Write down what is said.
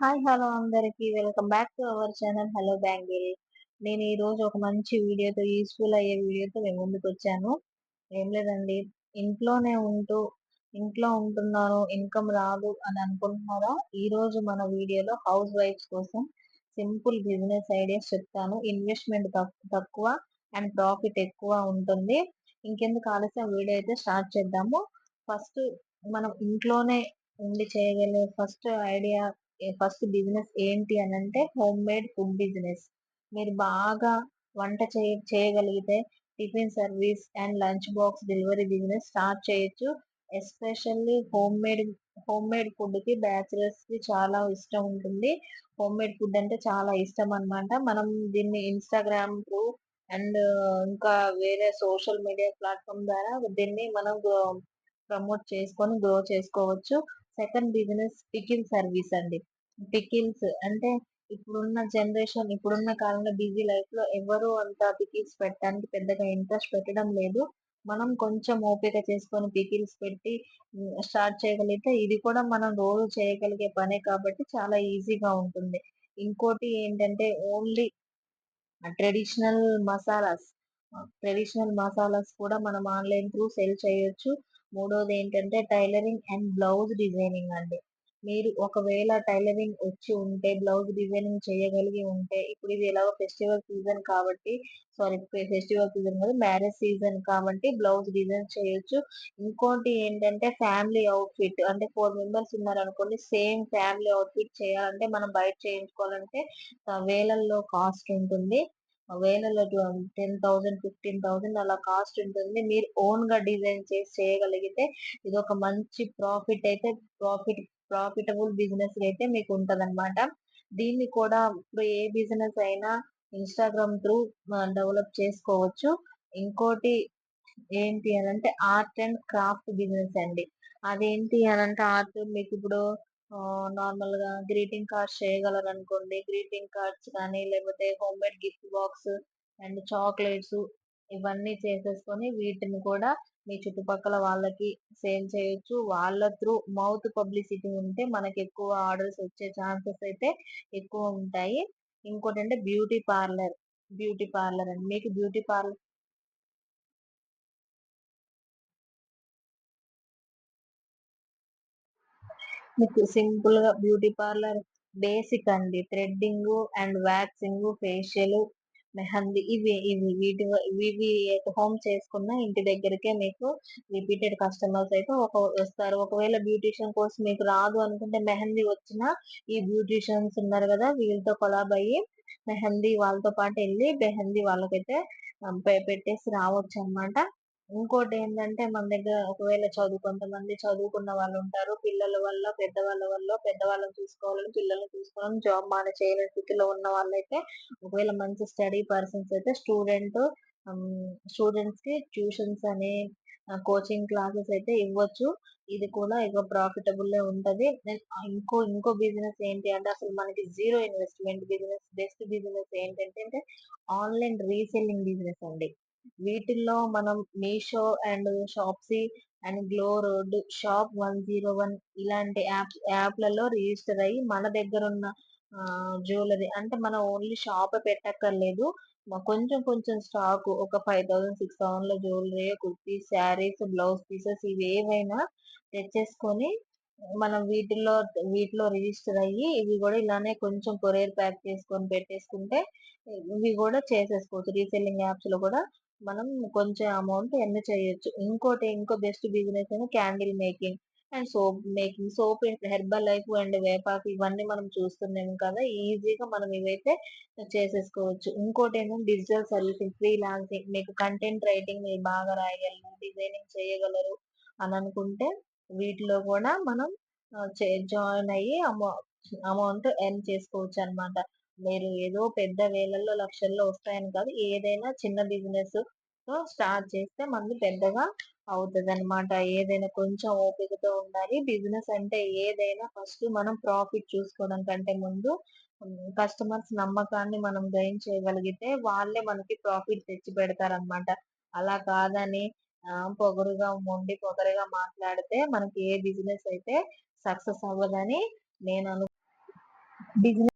Hi hello అందరికి. Welcome back to our channel hello Bangle. నేను ఈ రోజు ఒక మంచి వీడియోతో యూస్ఫుల్ అయ్యే వీడియోతో మేము ముందుకు వచ్చాను. ఏం లేదండి. ఇంట్లోనే ఉంటూ ఇంట్లో ఉంటున్నాను ఇన్కమ్ రాదు అని అనుకుంటున్నారా? ఈ రోజు మన వీడియోలో హౌస్ వైఫ్స్ కోసం సింపుల్ బిజినెస్ ఐడియాస్ చెప్తాను. ఇన్వెస్ట్మెంట్ తక్కువ అండ్ ప్రాఫిట్ ఎక్కువ ఉంటుంది. ఇంకెందుకు ఆలస్యం? వీడియో అయితే స్టార్ట్ చేద్దాము. ఫస్ట్ మనం ఇంట్లోనే ఉండి చేయగలిగే ఫస్ట్ ఐడియా ఫస్ట్ బిజినెస్ ఏంటి అని అంటే హోమ్ మేడ్ ఫుడ్ బిజినెస్ మీరు బాగా వంట చేయ చేయగలిగితే tiffin service and lunch box delivery business start చేయొచ్చు. Especially home made home made ఫుడ్కి కి చాలా ఇష్టం ఉంటుంది. హోమ్ మేడ్ ఫుడ్ అంటే చాలా ఇష్టం అనమాట మనం దీన్ని ఇన్స్టాగ్రామ్ త్రూ అండ్ ఇంకా వేరే సోషల్ మీడియా ప్లాట్ఫామ్ ద్వారా దీన్ని మనం uh, ప్రమోట్ చేసుకొని గ్రో చేసుకోవచ్చు. సెకండ్ బిజినెస్ పికిల్ సర్వీస్ అండి. పికిల్స్ అంటే ఇప్పుడున్న జనరేషన్ ఇప్పుడున్న కాలంలో బిజీ లైఫ్లో ఎవరు అంత పికిల్స్ పెట్టడానికి పెద్దగా ఇంట్రెస్ట్ పెట్టడం లేదు. మనం కొంచెం ఓపిక చేసుకొని పికిల్స్ పెట్టి స్టార్ట్ చేయగలిగితే ఇది కూడా మనం రోజు చేయగలిగే పనే కాబట్టి చాలా ఈజీగా ఉంటుంది. ఇంకోటి ఏంటంటే only traditional masalas traditional masalas కూడా మనం ఆన్లైన్ త్రూ సెల్ చేయొచ్చు. మూడోది ఏంటంటే టైలరింగ్ అండ్ బ్లౌజ్ డిజైనింగ్ అండి. మీరు ఒకవేళ టైలరింగ్ వచ్చి ఉంటే బ్లౌజ్ డిజైనింగ్ చేయగలిగి ఉంటే ఇప్పుడు ఇది ఎలాగో ఫెస్టివల్ సీజన్ కాబట్టి సారీ ఫెస్టివల్ సీజన్ కాదు మ్యారేజ్ సీజన్ కాబట్టి బ్లౌజ్ డిజైన్ చేయొచ్చు. ఇంకోటి ఏంటంటే ఫ్యామిలీ అవుట్ఫిట్ అంటే ఫోర్ మెంబర్స్ ఉన్నారనుకోండి సేమ్ ఫ్యామిలీ అవుట్ఫిట్ చేయాలంటే మనం బయట చేయించుకోవాలంటే వేలల్లో కాస్ట్ ఉంటుంది. వేలలో టెన్ థౌసండ్ ఫిఫ్టీన్ థౌసండ్ అలా కాస్ట్ ఉంటుంది మీరు ఓన్గా డిజైన్ చేసి చేయగలిగితే ఇది ఒక మంచి ప్రాఫిట్ అయితే ప్రాఫిట్ ప్రాఫిటబుల్ బిజినెస్ అయితే మీకు ఉంటదన్నమాట. దీన్ని కూడా ఇప్పుడు ఏ బిజినెస్ అయినా ఇన్స్టాగ్రామ్ త్రూ డెవలప్ చేసుకోవచ్చు. ఇంకోటి ఏంటి అని అంటే ఆర్ట్ అండ్ క్రాఫ్ట్ బిజినెస్ అండి. అదేంటి అని అంటే ఆర్ట్ మీకు ఇప్పుడు నార్మల్గా గ్రీటింగ్ కార్డ్స్ చేయగలరు అనుకోండి గ్రీటింగ్ కార్డ్స్ కానీ లేకపోతే home made gift box and chocolates ఇవన్నీ చేసేసుకొని వీటిని కూడా మీ చుట్టుపక్కల వాళ్ళకి సేల్ చేయొచ్చు. వాళ్ళ త్రూ మౌత్ పబ్లిసిటీ ఉంటే మనకి ఎక్కువ ఆర్డర్స్ వచ్చే ఛాన్సెస్ అయితే ఎక్కువ ఉంటాయి. ఇంకోటి అంటే బ్యూటీ పార్లర్ బ్యూటీ పార్లర్ అండి. మీకు బ్యూటీ పార్లర్ మీకు సింపుల్గా బ్యూటీ పార్లర్ బేసిక్ అండి. Threading and waxing facial mehndi ఇవి ఇవి వీటి ఇవి హోమ్ చేసుకున్న ఇంటి దగ్గరకే మీకు రిపీటెడ్ కస్టమర్స్ అయితే ఒక వస్తారు. ఒకవేళ బ్యూటిషియన్ కోర్స్ మీకు రాదు అనుకుంటే మెహందీ వచ్చిన ఈ బ్యూటిషియన్స్ ఉన్నారు కదా వీళ్ళతో కొలాబ్ అయ్యి మెహందీ వాళ్ళతో పాటు వెళ్ళి మెహందీ వాళ్ళకైతే పెట్టేసి రావచ్చు అనమాట ఇంకోటి ఏంటంటే మన దగ్గర ఒకవేళ చదువు కొంతమంది చదువుకున్న వాళ్ళు ఉంటారు పిల్లల వల్ల పెద్దవాళ్ళ వల్ల పెద్దవాళ్ళని చూసుకోవాలని పిల్లల్ని చూసుకోవాలని జాబ్ మానే చేయలేని స్థితిలో ఉన్న వాళ్ళైతే ఒకవేళ మంచి స్టడీ పర్సన్స్ అయితే స్టూడెంట్ స్టూడెంట్స్కి ట్యూషన్స్ అని కోచింగ్ క్లాసెస్ అయితే ఇవ్వచ్చు. ఇది కూడా ఎక్కువ ప్రాఫిటబుల్ ఉంటది. ఇంకో ఇంకో బిజినెస్ ఏంటి అంటే అసలు మనకి zero investment business best business ఏంటంటే ఆన్లైన్ రీసెల్లింగ్ బిజినెస్ అండి. వీటిల్లో మనం Meesho and Shopsy and GlowRoad shop one zero one ఇలాంటి యాప్ యాప్లలో రిజిస్టర్ అయ్యి మన దగ్గర ఉన్న జ్యువెలరీ అంటే మనం ఓన్లీ షాప్ పెట్టక్కర్లేదు. కొంచెం కొంచెం స్టాక్ ఒక five thousand six థౌసండ్లో jewellery kurtis saris blouse pieces ఇవి ఏవైనా తెచ్చేసుకొని మనం వీటిల్లో వీటిలో రిజిస్టర్ అయ్యి ఇవి కూడా ఇలానే కొంచెం కొరియర్ ప్యాక్ చేసుకొని పెట్టేసుకుంటే ఇవి కూడా చేసేసుకోవచ్చు. రీసెల్లింగ్ యాప్స్లో కూడా మనం కొంచెం అమౌంట్ ఎర్న్ చేయొచ్చు. ఇంకోటి ఇంకో బెస్ట్ బిజినెస్ అని candle making and soap making soap herbal life and వేపాకు ఇవన్నీ మనం చూస్తున్నాం కదా ఈజీగా మనం ఇవైతే చేసేసుకోవచ్చు. ఇంకోటి ఏమో డిజిటల్ సర్వీసింగ్ ఫ్రీ లాన్సింగ్ మీకు కంటెంట్ రైటింగ్ మీరు బాగా రాయగలరు డిజైనింగ్ చేయగలరు అని అనుకుంటే వీటిలో కూడా మనం జాయిన్ అయ్యి అమౌంట్ ఎర్న్ చేసుకోవచ్చు అనమాట మీరు ఏదో పెద్ద వేలల్లో లక్షల్లో వస్తాయని కాదు ఏదైనా చిన్న బిజినెస్ తో స్టార్ట్ చేస్తే మనది పెద్దగా అవుతుంది అనమాట ఏదైనా కొంచెం ఓపికతో ఉండాలి. బిజినెస్ అంటే ఏదైనా ఫస్ట్ మనం ప్రాఫిట్ చూసుకోవడం కంటే ముందు కస్టమర్స్ నమ్మకాన్ని మనం గైన్ చేయగలిగితే వాళ్ళే మనకి ప్రాఫిట్ తెచ్చి పెడతారనమాట అలా కాదని పొగరుగా మొండి పొగరుగా మాట్లాడితే మనకి ఏ బిజినెస్ అయితే సక్సెస్ అవ్వదని నేను అను బిజినెస్